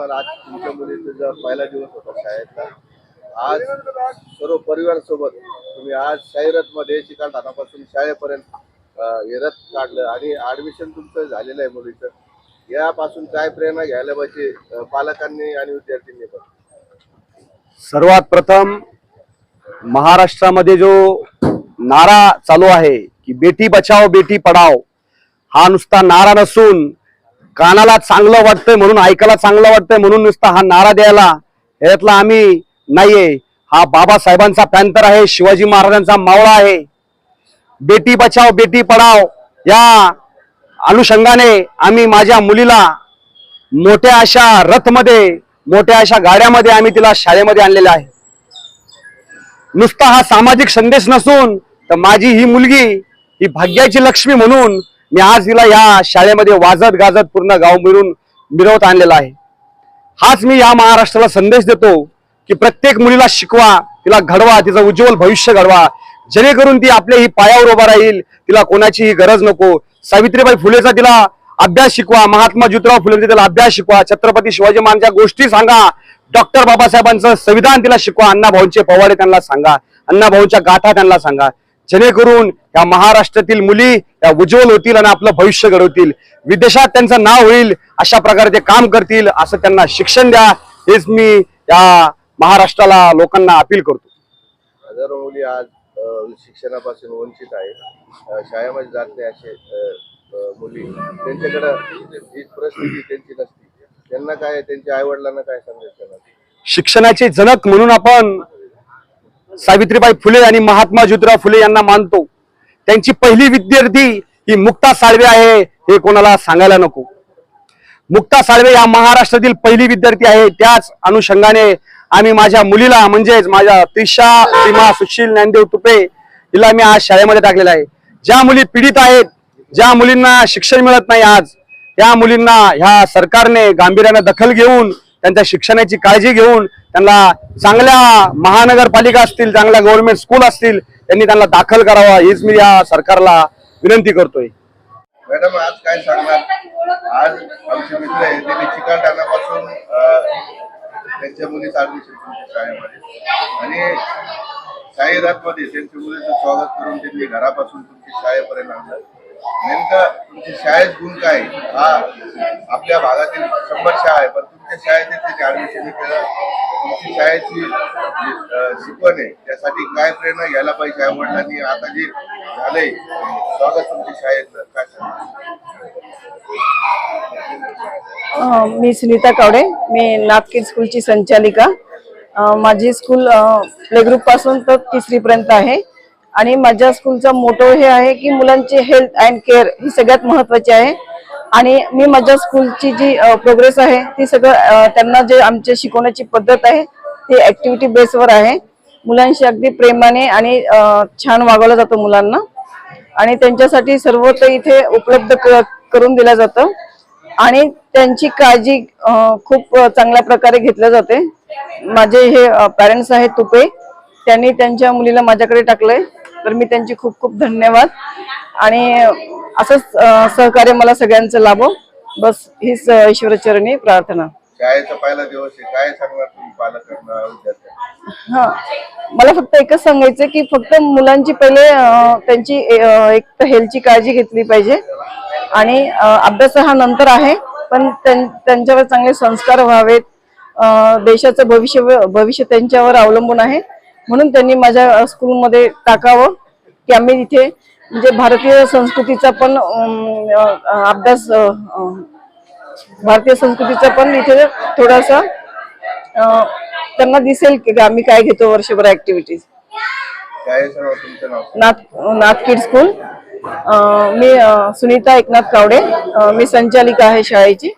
तुमच्या मुलीचा पहिला दिवस होता शाळेचा आज सर्व परिवार सोबत तुम्ही आज शाहिरत मध्ये चिकलठाणापासून शाळेपर्यंत हे रथ काढलं आणि ऍडमिशन तुमचं झालेलं आहे मुलीचं. यापासून काय प्रेरणा घ्यायला पाहिजे पालकांनी आणि विद्यार्थ्यांनी पण? सर्वात प्रथम महाराष्ट्रामध्ये जो नारा चालू आहे की बेटी बचाओ बेटी पढाओ हा नुसता नारा नसून कानाला चांगलं वाटतंय म्हणून ऐकायला चांगलं वाटतंय म्हणून नुसता हा नारा द्यायला यातला आम्ही नाहीये. हा बाबासाहेबांचा पॅन्थर आहे शिवाजी महाराजांचा मावळा आहे. बेटी बचाव बेटी पढाव या अनुषंगाने आम्ही माझ्या मुलीला मोठ्या अशा रथमध्ये मोठ्या अशा गाड्यामध्ये आम्ही तिला शाळेमध्ये आणलेलं आहे. नुसता हा सामाजिक संदेश नसून तर माझी ही मुलगी ही भाग्याची लक्ष्मी म्हणून मी आज तिला या शाळेमध्ये वाजत गाजत पूर्ण गाव मिळून मिरवत आणलेला आहे. हाच मी या महाराष्ट्राला संदेश देतो की प्रत्येक मुलीला शिकवा तिला घडवा तिचं उज्ज्वल भविष्य घडवा. जेणेकरून ती आपल्या ही पायावर उभा राहील तिला कोणाचीही गरज नको. सावित्रीबाई फुलेचा तिला अभ्यास शिकवा महात्मा ज्योतिराव फुलेचा तिला अभ्यास शिकवा छत्रपती शिवाजी महाराजांच्या गोष्टी सांगा डॉक्टर बाबासाहेबांचं संविधान तिला शिकवा अण्णाभाऊंचे पवाडे त्यांना सांगा अण्णाभाऊच्या गाथा त्यांना सांगा. जेणेकरून या महाराष्ट्रातील मुली या उज्ज्वल होतील आणि आपलं भविष्य घडवतील. विदेशात त्यांचं नाव होईल अशा प्रकारे ते काम करतील असं त्यांना शिक्षण द्या हेच मी या महाराष्ट्राला लोकांना अपील करतो. हजारो मुली आज शिक्षणापासून वंचित आहे शाळेमध्ये जात नाही असे मुली. त्यांच्याकडं ही परिस्थिती त्यांची नसती. त्यांना काय त्यांच्या आई वडिलांना काय सांगायचं शिक्षणाचे जनक म्हणून आपण सावित्रीबाई फुले आणि महात्मा ज्योतिराव फुले यांना मानतो. त्यांची पहिली विद्यार्थी ही मुक्ता साळवे आहे हे कोणाला सांगायला नको. मुक्ता साळवे या महाराष्ट्रातील पहिली विद्यार्थी आहे त्याच अनुषंगाने आम्ही माझ्या मुलीला म्हणजेच माझ्या त्रिशा सीमा सुशील ज्ञानदेव तुपे हिला मी आज शाळेमध्ये टाकलेला आहे. ज्या मुली पीडित आहेत ज्या मुलींना शिक्षण मिळत नाही आज त्या मुलींना ह्या सरकारने गांभीर्याने दखल घेऊन त्यांच्या शिक्षणाची काळजी घेऊन त्यांना चांगल्या महानगरपालिका असतील चांगल्या गव्हर्नमेंट स्कूल असतील त्यांनी त्यांना दाखल करावा हीच मी या सरकारला विनंती करतोय. मॅडम आज काय सांगणार? आज आमचे मित्र आहे त्यांनी चिकलठाणापासून त्यांच्या मुलीचं ऍडमिशन शाळेमध्ये. आणि शाही मध्ये त्यांच्या मुलीचं स्वागत करून त्यांनी घरापासून तुमची शाळेपर्यंत आणलं. नेमकं तुमच्या शाळेत गुण काय? हा आपल्या भागातील शंभर शाळा आहे पण तुमच्या शाळेत त्यांनी ऍडमिशन केलं. तुमची शाळेची शिकवण आहे त्यासाठी काय प्रेरणा घ्यायला पाहिजे आई वडिलांनी? आता जे झालंय स्वागत तुमच्या शाळेतलं. काय मी सुनीता कावडे. मी नाथकिड स्कूलची संचालिका. माझी स्कूल प्लेग्रुपपासून तर तिसरी पर्यंत आहे. आणि माझ्या स्कूलचा मोटो हे आहे की मुलांची हेल्थ अँड केअर ही सगळ्यात महत्वाची आहे. आणि मी माझ्या स्कूलची जी प्रोग्रेस आहे ती सगळं त्यांना जे आमच्या शिकवण्याची पद्धत आहे ती ऍक्टिव्हिटी बेसवर आहे. मुलांशी अगदी प्रेमाने आणि छान वागवलं जातं मुलांना. आणि त्यांच्यासाठी सर्व ते इथे उपलब्ध करून दिलं जातं. आणि त्यांची काळजी खूप चांगल्या प्रकारे घेतल्या जाते. माझे हे पॅरेंट्स आहेत तुपे. त्यांनी त्यांच्या मुलीला माझ्याकडे टाकलंय. तर मी त्यांची खूप खूप धन्यवाद. आणि असंच सहकार्य मला सगळ्यांचं लाभो. बस हीच ईश्वरचरणी प्रार्थना. शाळेचा पहिला दिवस आहे. काय सांगणार तुम्ही पालकांना विद्यार्थ्यांना? हा. मला फक्त एकच सांगायचं की फक्त मुलांची पहिले अं, त्यांची अं, एक तर हेल्थची काळजी घेतली पाहिजे. आणि अं, अभ्यास हा नंतर आहे पण त्यां- त्यांच्यावर चांगले संस्कार व्हावेत. अं, देशाचं भविष्य भविष्य त्यांच्यावर अवलंबून आहे. म्हणून त्यांनी माझ्या अं, स्कूलमध्ये टाकावं की आम्ही इथे म्हणजे भारतीय संस्कृतीचा पण अभ्यास भारतीय संस्कृतीचा पण इथे थोडासा त्यांना दिसेल की आम्ही काय घेतो वर्षभर activities Nath Nath kid school मी सुनीता एकनाथ कावडे. मी संचालिका आहे शाळेची.